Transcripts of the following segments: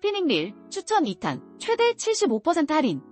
스피닝 릴 추천 2탄 최대 75% 할인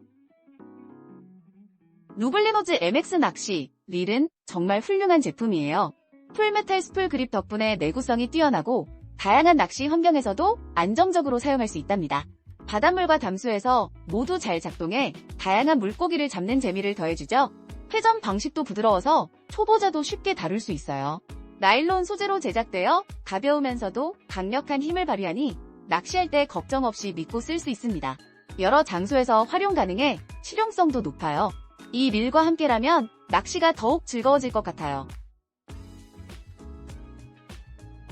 루블리노즈 MX 낚시 릴은 정말 훌륭한 제품이에요. 풀메탈 스풀 그립 덕분에 내구성이 뛰어나고 다양한 낚시 환경에서도 안정적으로 사용할 수 있답니다. 바닷물과 담수에서 모두 잘 작동해 다양한 물고기를 잡는 재미를 더해주죠. 회전 방식도 부드러워서 초보자도 쉽게 다룰 수 있어요. 나일론 소재로 제작되어 가벼우면서도 강력한 힘을 발휘하니 낚시할 때 걱정 없이 믿고 쓸 수 있습니다. 여러 장소에서 활용 가능해 실용성도 높아요. 이 릴과 함께라면 낚시가 더욱 즐거워질 것 같아요.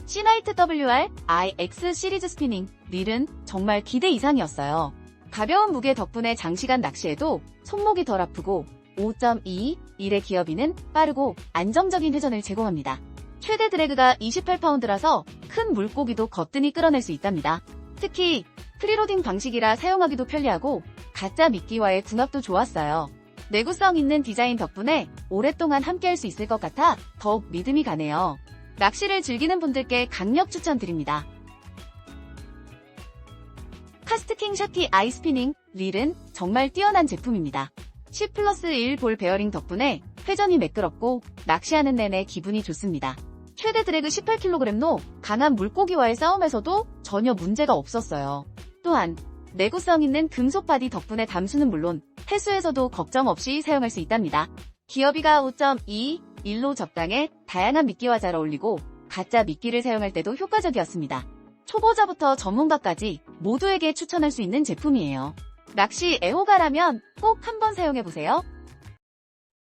시나이트 WR IX 시리즈 스피닝 릴은 정말 기대 이상이었어요. 가벼운 무게 덕분에 장시간 낚시에도 손목이 덜 아프고 5.2 1의 기어비는 빠르고 안정적인 회전을 제공합니다. 최대 드래그가 28파운드라서 큰 물고기도 거뜬히 끌어낼 수 있답니다. 특히 프리로딩 방식이라 사용하기도 편리하고 가짜 미끼와의 궁합도 좋았어요. 내구성 있는 디자인 덕분에 오랫동안 함께할 수 있을 것 같아 더욱 믿음이 가네요. 낚시를 즐기는 분들께 강력 추천드립니다. 카스트킹 샤티 아이스피닝 릴은 정말 뛰어난 제품입니다. 10 플러스 1 볼 베어링 덕분에 회전이 매끄럽고 낚시하는 내내 기분이 좋습니다. 최대 드래그 18kg로 강한 물고기와의 싸움에서도 전혀 문제가 없었어요. 또한 내구성 있는 금속 바디 덕분에 담수는 물론 해수에서도 걱정 없이 사용할 수 있답니다. 기어비가 5.2, 1로 적당해 다양한 미끼와 잘 어울리고 가짜 미끼를 사용할 때도 효과적이었습니다. 초보자부터 전문가까지 모두에게 추천할 수 있는 제품이에요. 낚시 애호가라면 꼭 한번 사용해보세요.